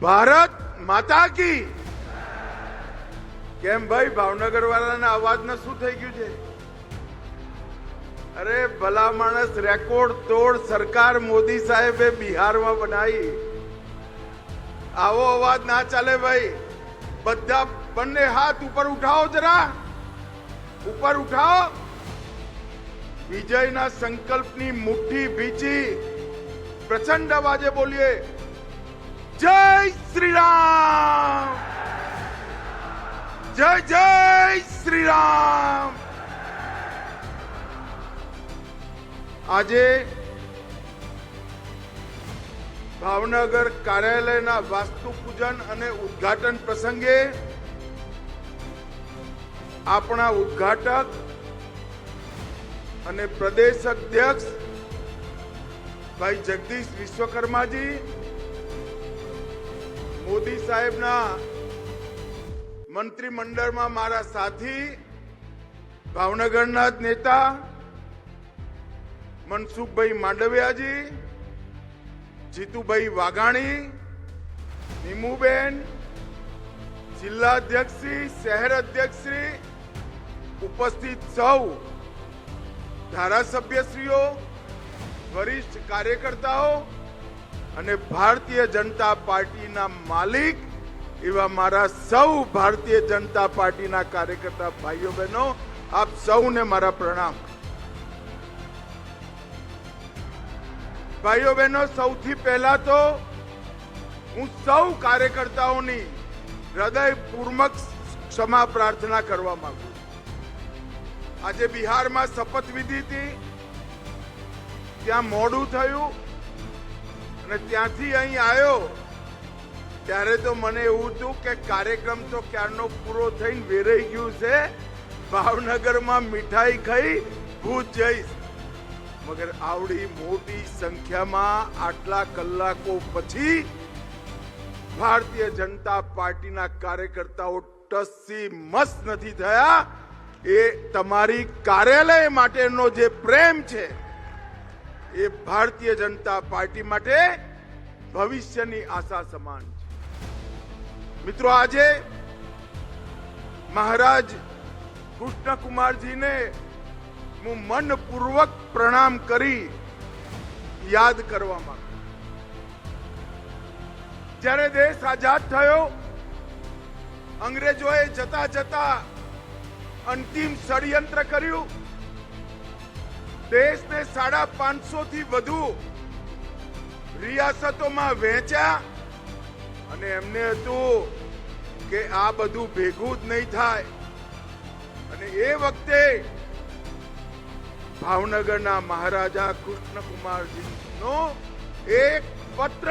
ભારત માતા કી. કેમ ભાઈ? ભાવનગર વાળાના અવાજને શું થઈ ગયું છે? અરે ભલા માણસ, રેકોર્ડ તોડ સરકાર મોદી સાહેબે બિહારમાં બનાવી. આવો અવાજ ના ચાલે ભાઈ. બધા બંને હાથ ઉપર ઉઠાવો જરા. ઉપર ઉઠાવો. વિજયના સંકલ્પની મુઠ્ઠી ભીચી પ્રચંડ અવાજે બોલીએ. જય શ્રી રામ જય જય શ્રી રામ આજે ભાવનગર કાર્યાલયના વાસ્તુ પૂજન અને ઉદ્ઘાટન પ્રસંગે આપણા ઉદ્ઘાટક અને પ્રદેશ અધ્યક્ષ ભાઈ જગદીશ વિશ્વકર્માજી મોદી સાહેબના મંત્રીમંડળમાં મારા સાથી, ભાવનગરના જ નેતા, મનસુખભાઈ માંડવિયાજી, જીતુભાઈ વાઘાણી, નીમુબેન, જિલ્લા અધ્યક્ષશ્રી, શહેર અધ્યક્ષશ્રી ઉપસ્થિત સૌ ધારાસભ્યશ્રીઓ, વરિષ્ઠ કાર્યકર્તાઓ અને ભારતીય જનતા પાર્ટીના માલિક એવા મારા સૌ ભારતીય જનતા પાર્ટીના કાર્યકર્તા ભાઈઓ બહેનો, આપ સૌને મારા પ્રણામ. ભાઈઓ બહેનો, સૌથી પહેલા તો હું સૌ કાર્યકર્તાઓની હૃદયપૂર્વક ક્ષમા પ્રાર્થના કરવા માંગુ છું. આજે બિહારમાં શપથવિધિ હતી. ત્યાં મોડું થયું. અને ત્યાંથી અહીં આવ્યો, ત્યારે તો મને એવું હતું કે કાર્યક્રમ તો ક્યારનો પૂરો થઈને વેરાઈ ગયું છે. ભાવનગરમાં મીઠાઈ ખાઈ ભૂત જઈશ. મગર આવડી મોટી સંખ્યામાં આટલા કલાકો પછી ભારતીય જનતા પાર્ટીના કાર્યકર્તાઓ ટસી મસ નથી થયા. એ તમારી કાર્યાલય માટેનો જે પ્રેમ છે, એ ભારતીય જનતા પાર્ટી માટે ભવિષ્યની આશા સમાન છે. મિત્રો, આજે મહારાજ કૃષ્ણકુમારજીને હું મનપૂર્વક પ્રણામ કરી યાદ કરવા માંગુ જ્યારે દેશ આઝાદ થયો, અંગ્રેજોએ જતા જતા અંતિમ ષડયંત્ર કર્યું. દેશને સાડા પાંચસો થી વધુ રિયાસતોમાં વહેંચ્યા અને એમને હતું કે આ બધું ભેગું જ નહીં થાય. અને એ વખતે ભાવનગરના મહારાજા કૃષ્ણકુમારજીનો એક પત્ર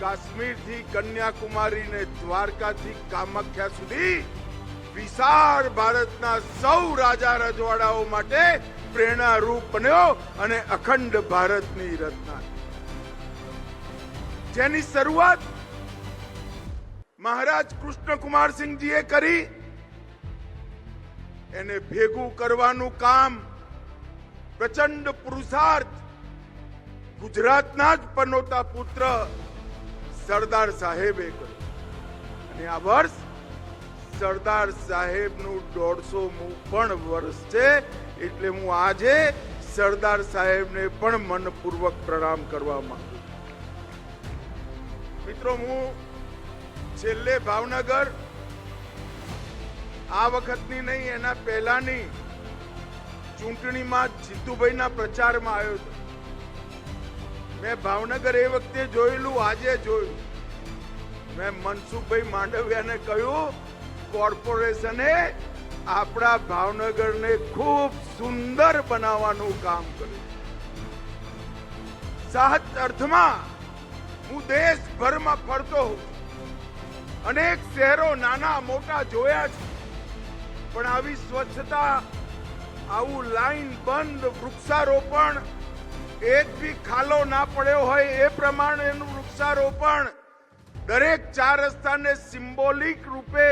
કાશ્મીરથી કન્યાકુમારીને દ્વારકાથી કામાખ્યા સુધી વિશાળ ભારતના સૌ રાજા રજવાડાઓ માટે પ્રેરણારૂપ બન્યો અને અખંડ ભારતની રચના જેની શરૂઆત મહારાજ કૃષ્ણકુમારસિંહજીએ કરી એને ભેગું કરવાનું કામ પ્રચંડ પુરુષાર્થ ગુજરાતના જ પનોતા પુત્ર સરદાર સાહેબે કર્યું અને આ વર્ષ સરદાર સાહેબનું દોઢસો પણ વર્ષ છે, એટલે હું આજે સરદાર સાહેબને પણ મનપૂર્વક પ્રણામ કરવા માંગુ. મિત્રો, હું છેલ્લે ભાવનગર, આ વખતની નહીં, એના પહેલાની ચૂંટણીમાં જીતુભાઈના પ્રચારમાં આવ્યો હતો. મેં ભાવનગર એ વખતે જોયેલું, આજે જોયું. મેં મનસુખભાઈ માંડવિયાને કહ્યું, કોર્પોરેશને આપણા ભાવનગરને ખૂબ સુંદર બનાવવાનું કામ કર્યું. સાહજ અર્થમાં હું દેશભરમાં ફરતો હોઉં. અનેક શહેરો નાના મોટા જોયા છે. પણ આવી સ્વચ્છતા, આવું લાઈન બંધ વૃક્ષારોપણ, એક બી ખાલો ના પડ્યો હોય એ પ્રમાણેનું વૃક્ષારોપણ દરેક ચાર રસ્તાને સિમ્બોલિક રૂપે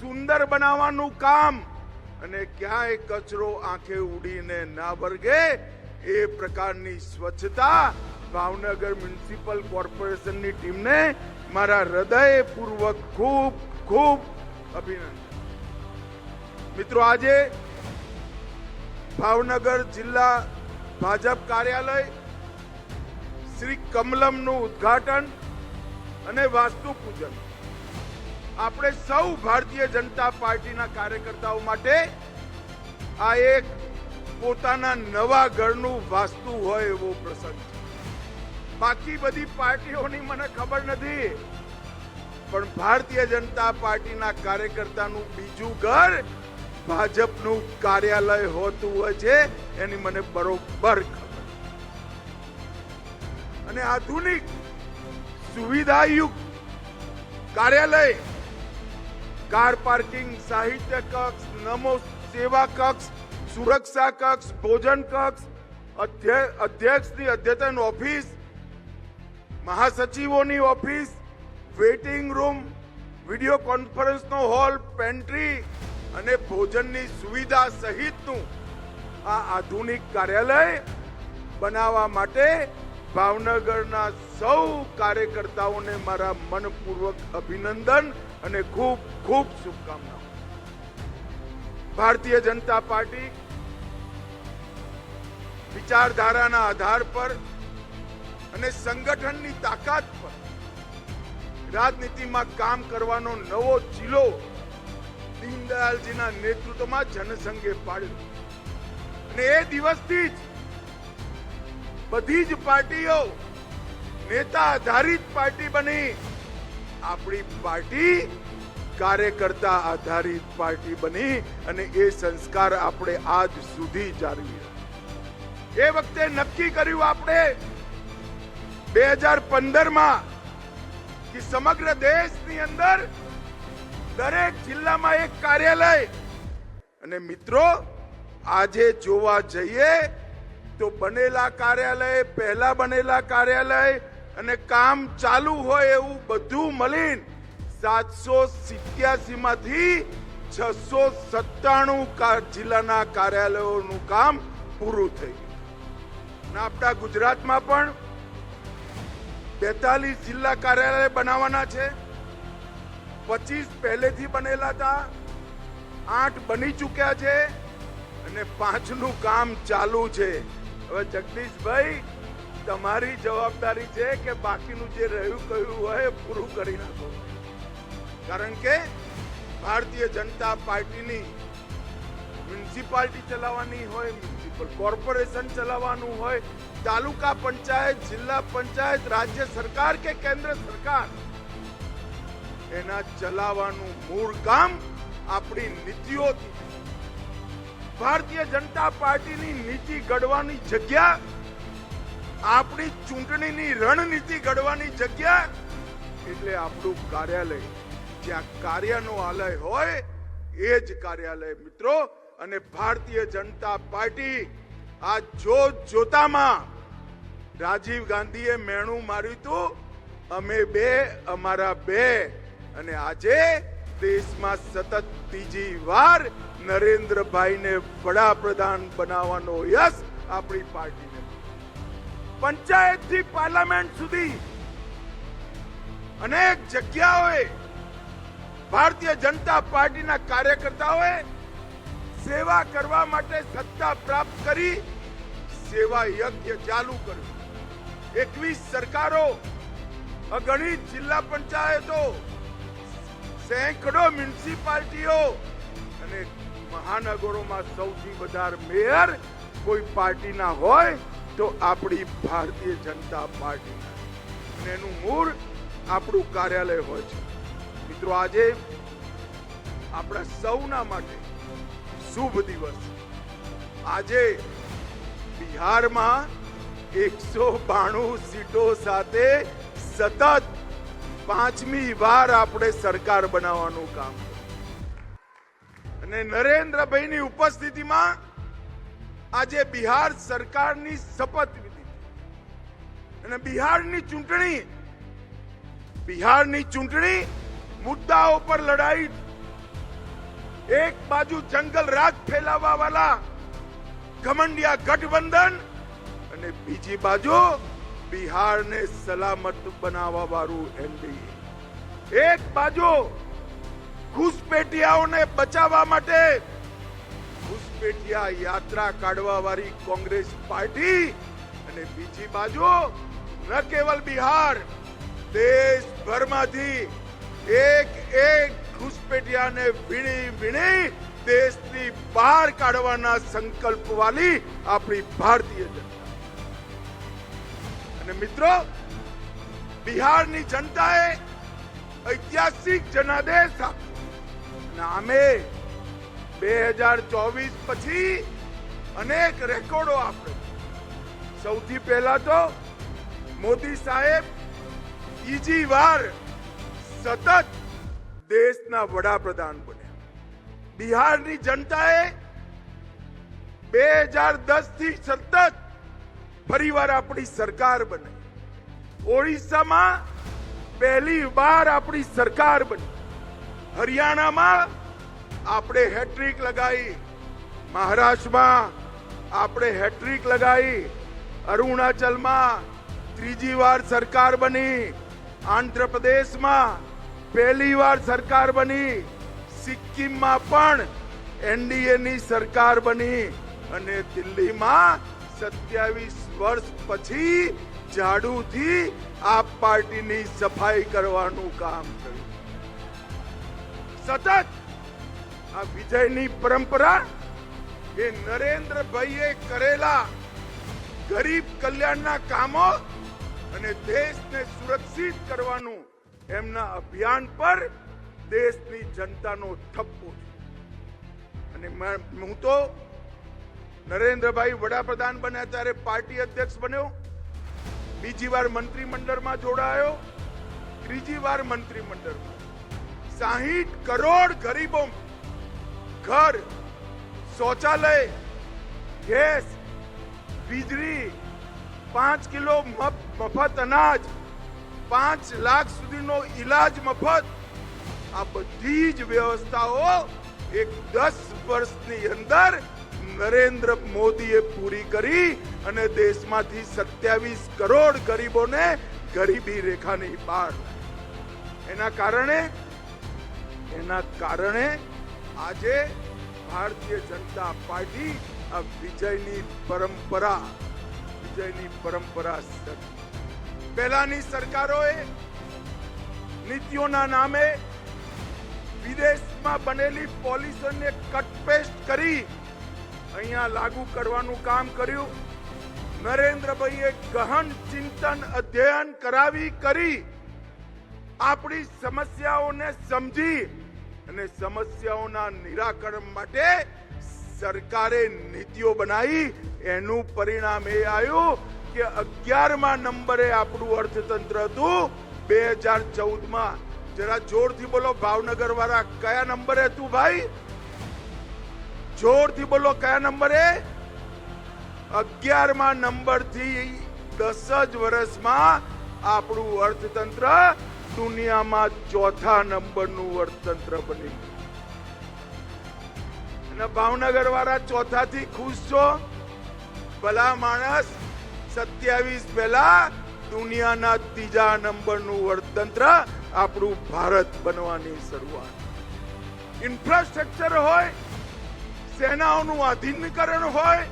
સુંદર બનાવવાનું કામ અને ક્યાંય કચરો આંખે ઉડીને ના વર્ગે એ પ્રકારની સ્વચ્છતા ભાવનગર મ્યુનિસિપલ કોર્પોરેશનની ટીમને મારા હૃદયપૂર્વક ખૂબ ખૂબ અભિનંદન. મિત્રો, આજે ભાવનગર જિલ્લા ભાજપ કાર્યાલય શ્રી કમલમનું ઉદ્ઘાટન અને વાસ્તુ પૂજન આપણે સૌ ભારતીય જનતા પાર્ટીના કાર્યકર્તાઓ માટે આ એક પોતાના નવા ઘરનું વાસ્તુ હોય એવો પ્રસંગ છે. બાકી બધી પાર્ટીઓની મને ખબર નથી. પણ ભારતીય જનતા પાર્ટીના કાર્યકર્તાનું બીજું ઘર ભાજપનું કાર્યાલય હોતું હોય છે, એની મને બરોબર ખબર. અને આધુનિક, સુવિધાયુક્ત કાર્યાલય, કાર પાર્કિંગ, સાહિત્ય કક્ષ, નમો સેવા કક્ષ, સુરક્ષા કક્ષ, ભોજન કક્ષ, અધ્ય- અધ્યક્ષની અદ્યતન ઓફિસ મહાસચિવોની ઓફિસ, વેઇટિંગ રૂમ, વિડિયો કોન્ફરન્સનો હોલ, પેન્ટ્રી અને ભોજનની સુવિધા સહિતનું આ આધુનિક કાર્યાલય બનાવવા માટે ભાવનગરના સૌ કાર્યકર્તાઓને મારા મનપૂર્વક અભિનંદન અને ખૂબ ખૂબ શુભકામનાઓ. ભારતીય જનતા પાર્ટી વિચારધારાના આધાર પર અને સંગઠનની તાકાત પર રાજનીતિમાં કામ કરવાનો નવો જિલ્લો દીનદયાલજીના નેતૃત્વમાં જનસંઘે પાડ્યો. અને એ દિવસથી જ બધી જ પાર્ટીઓ નેતા આધારિત પાર્ટી બની. આપણી પાર્ટી કાર્યકર્તા આધારિત પાર્ટી બની અને એ સંસ્કાર આપણે આજ સુધી જારી એ વખતે નક્કી કર્યું આપણે બે હજાર પંદરમાં કે સમગ્ર દેશની અંદર દરેક જિલ્લામાં એક કાર્યાલય. અને મિત્રો, આજે જોવા જઈએ તો બનેલા કાર્યાલય, પહેલા બનેલા કાર્યાલય અને કામ ચાલુ હોય એવું બધું મળીને સાતસો સિત્યાસી માંથી છસો સત્તાણું જિલ્લાના કાર્યાલયોનું કામ પૂરું થઈ ગયું. આપણા ગુજરાતમાં પણ બેતાલીસ જિલ્લા કાર્યાલય બનાવવાના છે. પચીસ પહેલેથી બનેલા હતા. આઠ બની ચૂક્યા છે અને પાંચનું કામ ચાલુ છે. હવે જગદીશભાઈ, તમારી જવાબદારી છે કે બાકીનું જે રહ્યું કહ્યું હોય એ પૂરું કરી નાખો. કારણ કે ભારતીય જનતા પાર્ટીની મ્યુનિસિપાલિટી ચલાવવાની હોય કોર્પોરેશન ચલાવવાનું હોય, તાલુકા પંચાયત, જિલ્લા પંચાયત, રાજ્ય સરકાર કે કેન્દ્ર સરકાર? એના ચલાવવાનું મૂળ કામ આપણી નીતિઓથી. ભારતીય જનતા પાર્ટીની નીતિ ઘડવાની જગ્યા, આપણી ચૂંટણીની રણનીતિ ઘડવાની જગ્યા, એટલે આપણું કાર્યાલય. જ્યાં કાર્યનો આલય હોય, એ જ કાર્યાલય, મિત્રો. અને ભારતીય જનતા પાર્ટી આ જોત જોતામાં રાજીવ ગાંધીએ મેણું માર્યું હતું, અમે બે, અમારા બે. અને આજે દેશમાં સતત ત્રીજી વાર નરેન્દ્રભાઈને વડાપ્રધાન બનાવવાનો યશ આપણી પાર્ટીને. પંચાયતથી પાર્લામેન્ટ સુધી અનેક જગ્યાઓએ ભારતીય જનતા પાર્ટીના કાર્યકર્તાઓએ સેવા કરવા માટે સત્તા પ્રાપ્ત કરી, સેવા યજ્ઞ ચાલુ કર્યું. એકવીસ સરકારો, અગણિત જિલ્લા પંચાયતો, સેંકડો મ્યુનિસિપાલિટીઓ અને મહાનગરોમાં સૌથી વધારે મેયર કોઈ પાર્ટીના હોય તો આપણી ભારતીય જનતા પાર્ટીના. અને એનું મૂળ આપણું કાર્યાલય હોય છે. મિત્રો, આજે આપણા સૌના માટે શુભ દિવસ આજે બિહારમાં એકસો બાણું સીટો સાથે સતત પાંચમી વાર આપણે સરકાર બનાવવાનું કામ. અને નરેન્દ્રભાઈની ઉપસ્થિતિમાં આજે બિહાર સરકારની શપથ વિધિ અને બિહારની ચૂંટણી બિહારની ચૂંટણી મુદ્દાઓ પર લડાઈ એક બાજુ જંગલ રાજ ફેલાવવા વાળા ઘમંડિયા ગઠબંધન અને બીજી બાજુ બિહારને સલામત બનાવવા વાળું એનડીએ. એક બાજુ ઘૂસપેટિયાઓને બચાવવા માટે ઘૂસપેટિયા યાત્રા કાઢવા વાળી કોંગ્રેસ પાર્ટી અને બીજી બાજુ ન કેવલ બિહાર, દેશભરમાંથી એક એક ઘૂસપેટિયાને વીણી વીણી દેશની બહાર કાઢવાના સંકલ્પ વાલી આપણી ભારતીય જનતા. અને મિત્રો, બિહારની જનતાએ ઐતિહાસિક જનાદેશ આપ્યો. અને આમે બે હજાર ચોવીસ પછી અનેક રેકોર્ડો આપણે સૌથી પહેલા તો મોદી સાહેબ બીજી વાર સતત દેશના વડાપ્રધાન બન્યા. બિહારની જનતાએ બે હજાર દસથી સતત ફરીવાર આપણી સરકાર બની ઓડિશામાં પહેલી વાર આપણી સરકાર બની. હરિયાણામાં આપણે હેટ્રિક લગાવી. મહારાષ્ટ્રમાં આપણે હેટ્રિક લગાવી. અરુણાચલમાં ત્રીજી વાર સરકાર બની. આંધ્રપ્રદેશમાં પહેલી વાર સરકાર બની. સિક્કિમમાં પણ એનડીએ ની સરકાર બની અને દિલ્હીમાં સત્યાવીસ વર્ષ પછી ઝાડુથી આપ પાર્ટીની સફાઈ કરવાનું કામ કર્યું. સતત આ વિજયની પરંપરા એ નરેન્દ્રભાઈએ કરેલા ગરીબ કલ્યાણના કામો અને દેશને સુરક્ષિત કરવાનું એમના અભિયાન પર દેશની જનતાનો થપ્પો છે. અને હું તો નરેન્દ્રભાઈ વડાપ્રધાન બન્યા ત્યારે પાર્ટી અધ્યક્ષ બન્યો. બીજી વાર મંત્રીમંડળમાં જોડાયો. ત્રીજી વાર મંત્રીમંડળમાં. સાહીઠ કરોડ ગરીબો ઘર, શૌચાલય, ગેસ, વીજળી, પાંચ કિલો મફ- મફત અનાજ પાંચ લાખ સુધીનો ઈલાજ મફત. આ બધી જ વ્યવસ્થાઓ એક દસ વર્ષની અંદર નરેન્દ્ર મોદીએ પૂરી કરી અને દેશમાંથી સત્યાવીસ કરોડ ગરીબોને ગરીબી રેખાની બહાર. એના કારણે એના કારણે આજે ભારતીય જનતા પાર્ટી આ વિજયની પરંપરા વિજયની પરંપરા શરૂ પહેલાની સરકારોએ નીતિઓના નામે વિદેશમાં બનેલી પોલિસીને કટપેસ્ટ કરી અહીંયા લાગુ કરવાનું કામ કર્યું. નરેન્દ્રભાઈએ ગહન ચિંતન અધ્યયન કરાવી કરી. આપણી સમસ્યાઓને સમજી અને સમસ્યાઓના નિરાકરણ માટે સરકારે નીતિઓ બનાવી. એનું પરિણામ એ આવ્યું કે અગિયારમાં નંબરે આપણું અર્થતંત્ર હતું. બે હજાર ચૌદમાં. જરા જોરથી બોલો ભાવનગર વાળા કયા નંબરે હતું ભાઈ? જોરથી બોલો, કયા નંબરે? નંબર નંબરથી દસ જ વર્ષમાં આપણું અર્થતંત્ર દુનિયામાં ચોથા નંબરનું અર્થતંત્ર બની અને ભાવનગર વાળા ચોથા થી ખુશ છો? ભલા માણસ સત્યાવીસ પહેલા દુનિયાના ત્રીજા નંબરનું અર્થતંત્ર આપણું ભારત બનવાની શરૂઆત. ઇન્ફ્રાસ્ટ્રક્ચર હોય, સેનાઓનું આધીનકરણ હોય,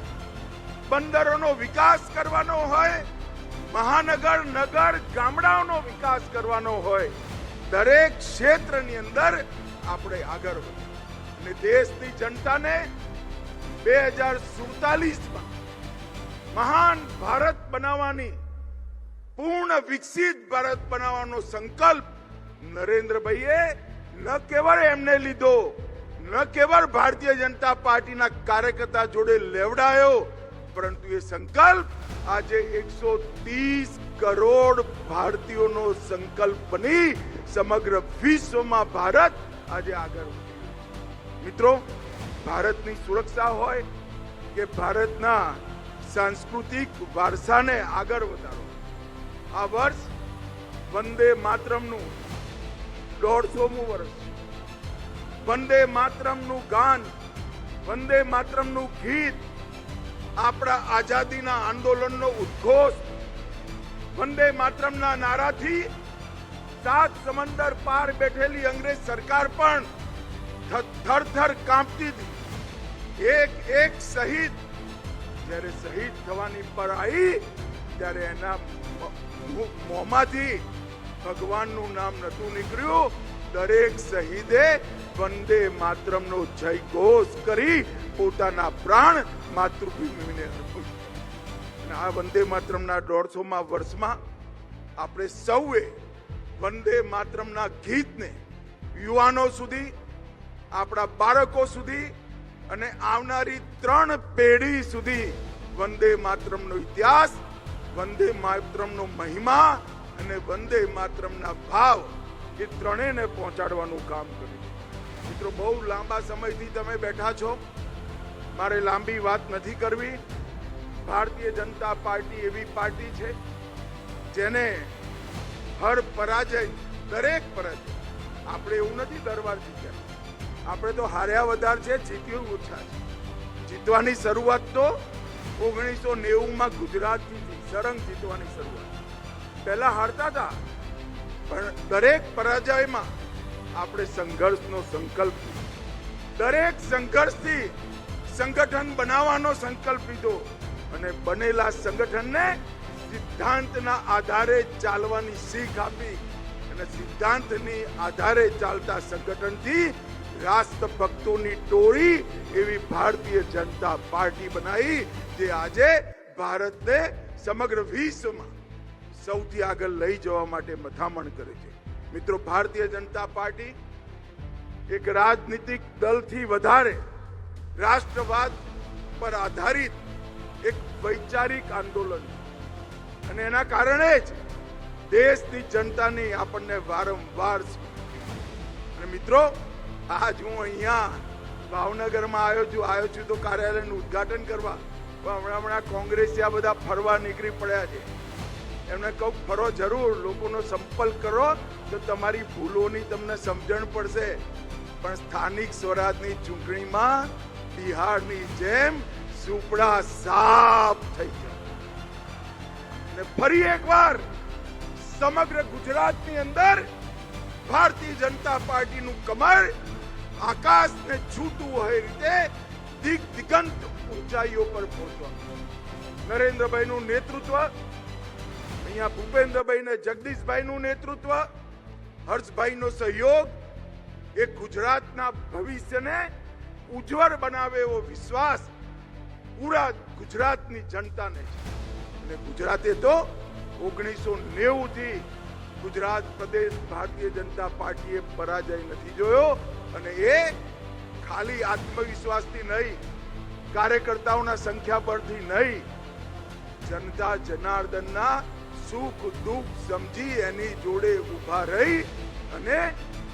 બંદરોનો વિકાસ કરવાનો હોય, મહાનગર, નગર, ગામડાઓનો વિકાસ કરવાનો હોય, દરેક ક્ષેત્રની અંદર આપણે આગળ વધીએ અને દેશની જનતાને બે હજાર સુડતાલીસમાં મહાન ભારત બનાવવાની, પૂર્ણ વિકસિત ભારત બનાવવાનો સંકલ્પ નરેન્દ્રભાઈએ ન કેવળ એમને લીધો, ન કેવળ ભારતીય જનતા પાર્ટીના કાર્યકર્તા જોડે લેવડાયો, પરંતુ એ સંકલ્પ આજે એકસો ત્રીસ કરોડ ભારતીયોનો સંકલ્પ બની સમગ્ર વિશ્વમાં ભારત આજે આગળ મિત્રો, ભારતની સુરક્ષા હોય કે ભારતના સાંસ્કૃતિક વારસાને આગળ વધારો. આ વર્ષ વંદે માતરમનું દોઢસોમું વર્ષ. વંદે માતરમનું ગાન, વંદે માતરમનું ગીત, આપણા આઝાદીના આંદોલનનો ઉદ્ઘોષ, વંદે માતરમના નારાથી સાત સમંદર પાર બેઠેલી અંગ્રેજ સરકાર પણ થરથર થર કાંપતી હતી. એક એક શહીદ જ્યારે શહીદ થવાની પર આવી ત્યારે એના મોંમાંથી ભગવાનનું નામ નતું નીકળ્યું. દરેક શહીદે વંદે માતરમનો જય ઘોષ કરી પોતાના પ્રાણ માતૃભૂમિને અને આ વંદે માતરમના દોઢસોમાં વર્ષમાં આપણે સૌએ વંદે માતરમના ગીતને યુવાનો સુધી, આપણા બાળકો સુધી અને આવનારી ત્રણ પેઢી સુધી વંદે માતરમનો ઇતિહાસ, વંદે માતરમનો મહિમા અને વંદે માતરમના ભાવ એ ત્રણેયને પહોંચાડવાનું કામ કર્યું. મિત્રો, બહુ લાંબા સમયથી તમે બેઠા છો. મારે લાંબી વાત નથી કરવી. ભારતીય જનતા પાર્ટી એવી પાર્ટી છે જેને હર પરાજય, દરેક પરાજય, આપણે એવું નથી દરબાર જીત્યા આપણે તો હાર્યા વધાર છે, જીત્યું ઓછા છે જીતવાની શરૂઆત તો ઓગણીસો નેવુંમાં ગુજરાતથી સરંગ જીતવાની શરૂઆત પહેલાં હારતા હતા, પણ દરેક પરાજયમાં આપણે સંઘર્ષનો સંકલ્પ. દરેક સંઘર્ષથી સંગઠન બનાવવાનો સંકલ્પ લીધો અને બનેલા સંગઠનને સિદ્ધાંતના આધારે ચાલવાની શીખ આપી અને સિદ્ધાંતની આધારે ચાલતા સંગઠનથી રાષ્ટ્ર ભક્તોની ટોળી એવી ભારતીય જનતા પાર્ટી બનાવી, જે આજે ભારતને સમગ્ર વિશ્વમાં સૌથી આગળ લઈ જવા માટે મથામણ કરે છે. મિત્રો, ભારતીય જનતા પાર્ટી એક રાજનીતિક દલથી વધારે રાષ્ટ્રવાદ પર આધારિત એક વૈચારિક આંદોલન અને એના કારણે જ દેશની જનતાની આપણને વારંવાર અને મિત્રો આજ હું અહીંયા ભાવનગરમાં આવ્યો છું. આવ્યો છું તો કાર્યાલયનું ઉદ્ઘાટન કરવા. પણ હમણાં હમણાં કોંગ્રેસ આ બધા ફરવા નીકળી પડ્યા છે. એમને કહું, ફરો જરૂર, લોકોનો સંપર્ક કરો, તો તમારી ભૂલોની તમને સમજણ પડશે. પણ સ્થાનિક સ્વરાજની ચૂંટણીમાં બિહારની જેમ સુપડા સાફ થઈ જાય અને ફરી એકવાર સમગ્ર ગુજરાતની અંદર ભારતીય જનતા પાર્ટીનું કમળ આકાશને છૂટું હોય રીતે દિગ દિગંત ઊંચાઈઓ પર પહોંચવા નરેન્દ્રભાઈનું નેતૃત્વ, અહીંયા ભૂપેન્દ્રભાઈ ને જગદીશભાઈનું નેતૃત્વ, હર્ષભાઈનો સહયોગ, એ ગુજરાતના ભવિષ્યને ઉજ્જવળ બનાવે એવો વિશ્વાસ પૂરા ગુજરાતની જનતાને છે. અને ગુજરાતે તો ઓગણીસો નેવું થી ગુજરાત પ્રદેશ ભારતીય જનતા પાર્ટીએ પરાજય નથી જોયો. અને એ ખાલી આત્મવિશ્વાસથી નહીં, કાર્યકર્તાઓના સંખ્યા પરથી નહીં, જનતા જનાર્દનના સુખ દુઃખ સમજી એની જોડે ઊભા રહી અને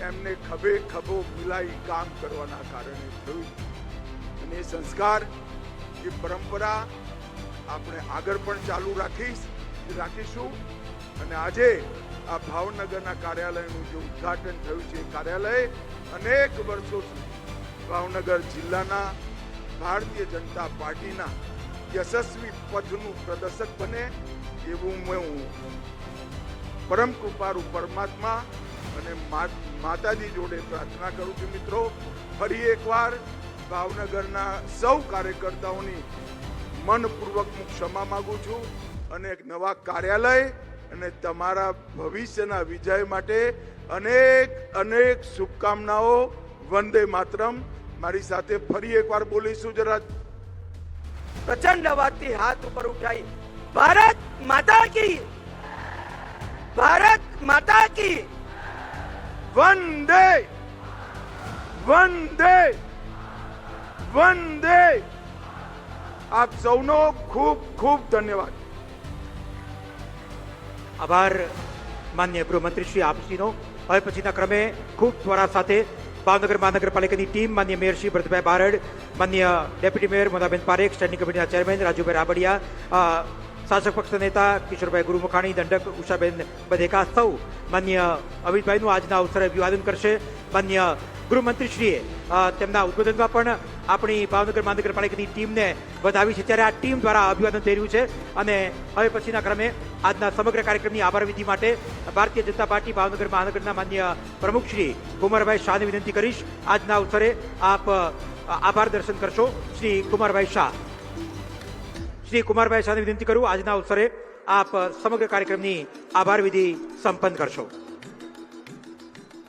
એમને ખભે ખભો મિલાઈ કામ કરવાના કારણે થયું. અને એ સંસ્કાર, એ પરંપરા આપણે આગળ પણ ચાલુ રાખીશ, રાખીશું. અને આજે આ ભાવનગરના કાર્યાલયનું જે ઉદ્ઘાટન થયું છે એ કાર્યાલય અનેક વર્ષો ભાવનગર જિલ્લાના ભારતીય જનતા પાર્ટીના યશસ્વી પથનું પ્રદર્શક બને એવું હું પરમ કૃપારૂ પરમાત્મા અને માતાજી જોડે પ્રાર્થના કરું છું મિત્રો. ફરી એકવાર ભાવનગરના સૌ કાર્યકર્તાઓની મનપૂર્વક હું ક્ષમા માગું છું અને એક નવા કાર્યાલય અને તમારા ભવિષ્યના વિજય માટે અનેક અનેક શુભકામનાઓ. વંદે માતરમ. મારી સાથે ફરી એકવાર બોલીશું જરા. પ્રચંડ અવાજથી હાથ ઉપર ઉઠાઈ. ભારત માતા કી. ભારત માતા કી. વંદે. વંદે. વંદે. આપ સૌનો ખૂબ ખૂબ ધન્યવાદ. આભાર માન્ય ગૃહમંત્રી શ્રી આપશ્રીનો હવે પછીના ક્રમે ખૂબ ત્વરા સાથે ભાવનગર મહાનગરપાલિકાની ટીમ, માન્ય મેયર શ્રી ભરતભાઈ બારડ, માન્ય deputy mayor Modaben Parekh, standing કમિટીના ચેરમેન રાજુભાઈ રાબડિયા શાસક પક્ષ નેતા કિશોરભાઈ ગુરુમુખાણી, દંડક ઉષાબેન બધેકા સૌ માન્ય અમિતભાઈનું આજના અવસરે અભિવાદન કરશે. માન્ય ગૃહમંત્રીશ્રીએ તેમના ઉદબોધનમાં પણ આપણી ભાવનગર મહાનગરપાલિકાની ટીમને વધાવી છે. ત્યારે આ ટીમ દ્વારા અભિવાદન થઈ રહ્યું છે. અને હવે પછીના ક્રમે આજના સમગ્ર કાર્યક્રમની આભાર વિધિ માટે ભારતીય જનતા પાર્ટી ભાવનગર મહાનગરના માન્ય પ્રમુખ શ્રી કુમારભાઈ શાહને વિનંતી કરીશ. આજના અવસરે આપ આભાર દર્શન કરશો. શ્રી કુમારભાઈ શાહ. શ્રી કુમારભાઈ સાથે વિનંતી કરું આજના અવસરે આપ સમગ્ર કાર્યક્રમની આભાર વિધિ સંપન્ન કરશો.